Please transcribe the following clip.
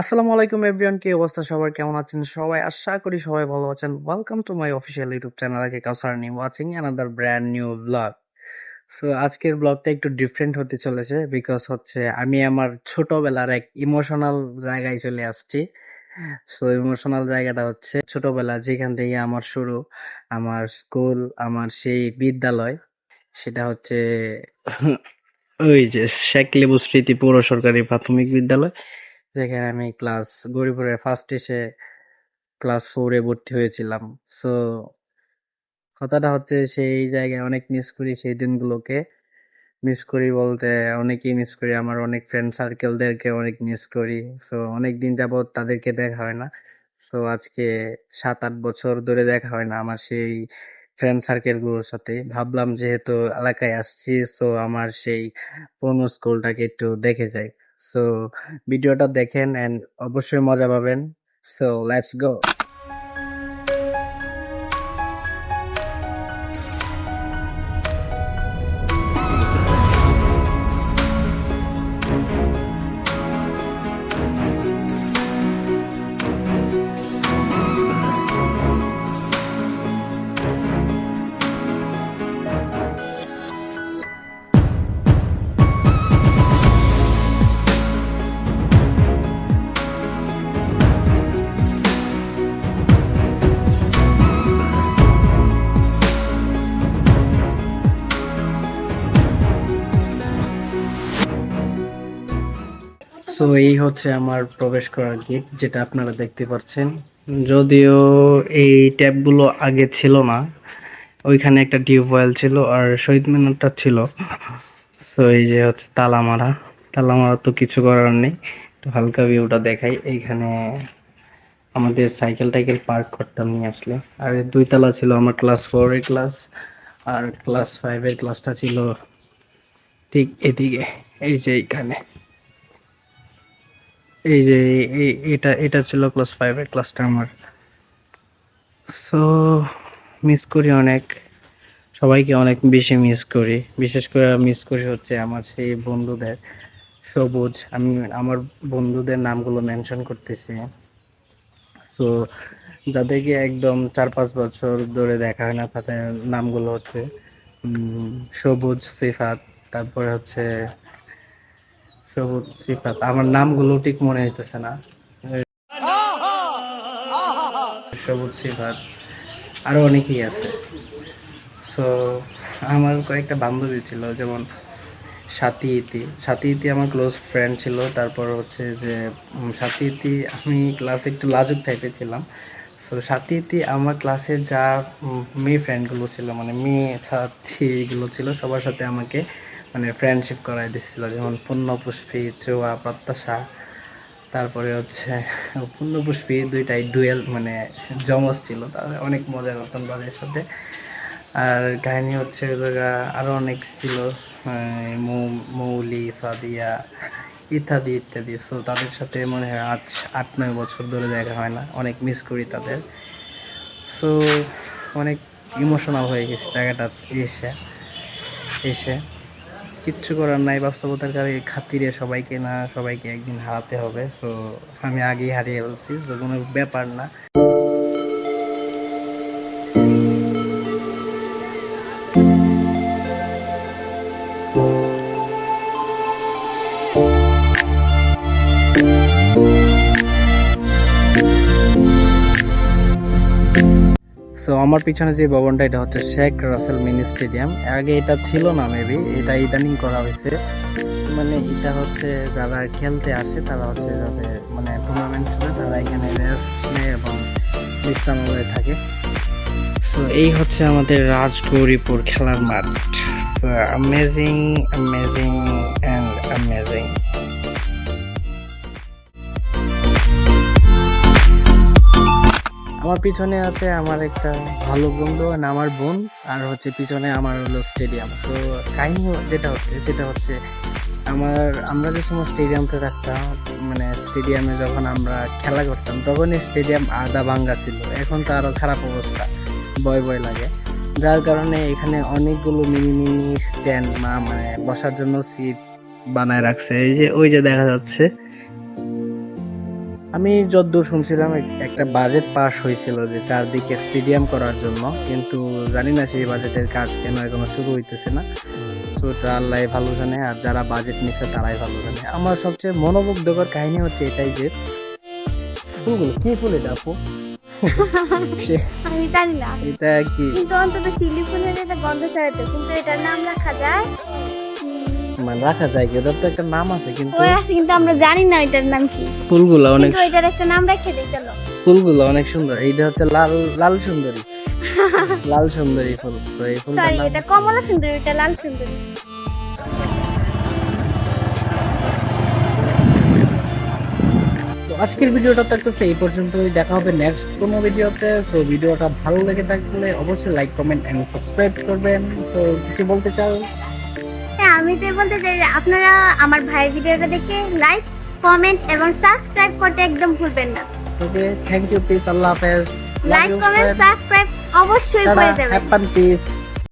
আসসালামু আলাইকুম এভরিওয়ান, কি অবস্থা? সবার কেমন আছেন? সবাই আশা করি সবাই ভালো আছেন। Welcome to my official YouTube channel আগে Kawsar new watching another brand new vlog so আজকের ব্লগটা একটু ডিফারেন্ট হতে চলেছে বিকজ হচ্ছে আমি আমার ছোটবেলার এক ইমোশনাল জায়গায় চলে আসছি। সো ইমোশনাল জায়গাটা হচ্ছে ছোটবেলা যেখান থেকে আমার শুরু, আমার স্কুল আমার সেই বিদ্যালয়। সেটা হচ্ছে ওই যে শেখ লেবু স্মৃতি পৌর সরকারি প্রাথমিক বিদ্যালয়। যেখানে আমি ক্লাস গরিপুরে ফার্স্ট এসে ক্লাস ফোরে ভর্তি হয়েছিলাম। সো কথাটা হচ্ছে সেই জায়গায় অনেক মিস করি, সেই দিনগুলোকে মিস করি বলতে অনেকেই মিস করি, আমার অনেক ফ্রেন্ড সার্কেলদেরকে অনেক মিস করি। সো অনেক দিন যাবৎ তাদেরকে দেখা হয় না। সো আজকে সাত আট বছর ধরে দেখা হয় না আমার সেই ফ্রেন্ড সার্কেলগুলোর সাথে। ভাবলাম যেহেতু এলাকায় আসছি সো আমার সেই পুরনো স্কুলটাকে একটু দেখে যাই। সো ভিডিওটা দেখেন অ্যান্ড অবশ্যই মজা পাবেন। সো লেটস গো সো এই হচ্ছে আমার প্রবেশ করার গেট যেটা আপনারা দেখতে পাচ্ছেন। যদিও এই ট্যাবগুলো আগে ছিল না, ওইখানে একটা টিউবওয়েল ছিল আর শহীদ মিনারটা ছিল। সো এই যে হচ্ছে তালামারা তালামারা তো কিছু করার নেই। একটু হালকা ভিউটা দেখাই, এইখানে আমাদের সাইকেল টাইকেল পার্ক করতাম নিয়ে আসলে। আর এই দুই তলা ছিল আমার ক্লাস ফোরের ক্লাস, আর ক্লাস ফাইভের ক্লাসটা ছিল ঠিক এদিকে, এই যে এইখানে। এই যে এটা এটা ছিল ক্লাস ফাইভের ক্লাসটা আমার। সো মিস করি অনেক। সবাইকে অনেক বেশি মিস করি। বিশেষ করে মিস করি হচ্ছে আমার সেই বন্ধুদের সবুজ। আমি, আমার বন্ধুদের নামগুলো মেনশন করতেছি। সো যাদেরকে একদম চার পাঁচ বছর ধরে দেখা হয় না, তাদের নামগুলো হচ্ছে সবুজ, সিফাত, তারপরে হচ্ছে সবুজ সিফাত। আমার নামগুলো ঠিক মনে হইতেছে না। সবুজ সিফাত। আরও অনেকেই আছে। সো আমার কয়েকটা বান্ধবী ছিল, যেমন সাথী ইতি। সাথী ইতি আমার ক্লোজ ফ্রেন্ড ছিল। তারপর হচ্ছে যে সাথী ইতি আমি ক্লাসে একটু লাজুক টাইপের ছিলাম। সো সাথী ইতি আমার ক্লাসের যা মেয়ে ফ্রেন্ডগুলো ছিল মানে মেয়ে ছাত্রীগুলো ছিল, সবার সাথে আমাকে মানে ফ্রেন্ডশিপ করাই দিচ্ছিল, যেমন পূর্ণপুষ্পী, চোয়া, প্রত্যাশা, তারপরে হচ্ছে পূর্ণপুষ্পী দুইটাই ডুয়েল মানে জমজ ছিল তাদের অনেক মজা করতাম তাদের সাথে। আর কাহিনী হচ্ছে ওরা আরও অনেক ছিল মৌলি, সাদিয়া, ইত্যাদি ইত্যাদি। সো তাদের সাথে মনে হয় আজ আট নয় বছর ধরে দেখা হয় না, অনেক মিস করি তাদের। সো অনেক ইমোশনাল হয়ে গেছে জায়গাটা এসে এসে। কিচ্ছু করার নাই, বাস্তবতার কারণে খাতিরে সবাইকে না, সবাইকে একদিন হারাতে হবে। সো আমি আগেই হারিয়ে ফেলছি যে কোনো ব্যাপার না। সো আমার পিছনে যে ভবনটা, এটা হচ্ছে শেখ রাসেল মিনি স্টেডিয়াম। আগে এটা ছিল না মেবি এটা ইদানিং করা হয়েছে। মানে এটা হচ্ছে যারা খেলতে আসে, তারা হচ্ছে যাদের মানে টুর্নামেন্ট খেলে তারা এখানে রেস্ট এবং বিশ্রামালয়ে থাকে। তো এই হচ্ছে আমাদের রাজগৌরীপুর খেলার মাঠ। অ্যামেজিং অ্যামেজিং অ্যান্ড অ্যামেজিং আমার পিছনে আছে আমার একটা ভালো বন্ধু আর আমার বোন, আর হচ্ছে পিছনে আমার হলো স্টেডিয়াম তো কাহিনী যেটা হচ্ছে, সেটা হচ্ছে আমার, আমরা যে সময় স্টেডিয়ামতে রাখতাম মানে স্টেডিয়ামে যখন আমরা খেলা করতাম তখন স্টেডিয়াম আধা ভাঙ্গা ছিল। এখন তো আরও খারাপ অবস্থা, ভয় ভয় লাগে। যার কারণে এখানে অনেকগুলো মিনি মিনি স্ট্যান্ড মানে বসার জন্য সিট বানায় রাখছে। এই যে, ওই যে দেখা যাচ্ছে আমি যতদূর শুনছিলাম একটা বাজেট পাস হয়েছিল যে চারদিকে স্টেডিয়াম করার জন্য কিন্তু জানি না সেই বাজেটের কাজ কেন এখনও শুরু হইতেছে না। সো ওটা আল্লাহ ভালো জানে আর যারা বাজেট নিচ্ছে তারাই ভালো জানে। আমার সবচেয়ে মনোমুগ্ধকর কাহিনী হচ্ছে এটাই যে ফুলগুলো কি ফুল এটা আপু? আমি জানি না। এটা কি? কিন্তু অন্তত শিলি ফুলের এটা গন্ধ ছাড়াতে কিন্তু এটার নাম রাখা যায় মানে রাখা যায় কি? ওটার তো একটা নাম আছে কিন্তু ওই আছে কিন্তু আমরা জানি না এটার নাম কি। ফুলগুলো অনেক কিন্তু একটা নাম রেখে দিই চলো। ফুলগুলো অনেক সুন্দর। এইটা হচ্ছে লাল লাল সুন্দরী। লাল সুন্দরী ফুল। তো এই ফুলটার সরি এটা কমলা সুন্দরী এটা লাল সুন্দরী। আজকের ভিডিওটা থাকতেছে এই পর্যন্তই। দেখা হবে নেক্সট কোনো ভিডিওতে। সো ভিডিওটা ভালো লেগে থাকলে অবশ্যই লাইক কমেন্ট এন্ড সাবস্ক্রাইব করবেন। তো কিছু বলতে চাও? আমি তো বলতে চাই যে আপনারা আমার ভাইয়ের ভিডিওটা দেখে লাইক কমেন্ট এবং সাবস্ক্রাইব করতে একদম ভুলবেন না। ওকে থ্যাংক ইউ পিস আল্লাহ হাফেজ। লাইক কমেন্ট সাবস্ক্রাইব অবশ্যই করে দেবেন। Happy piece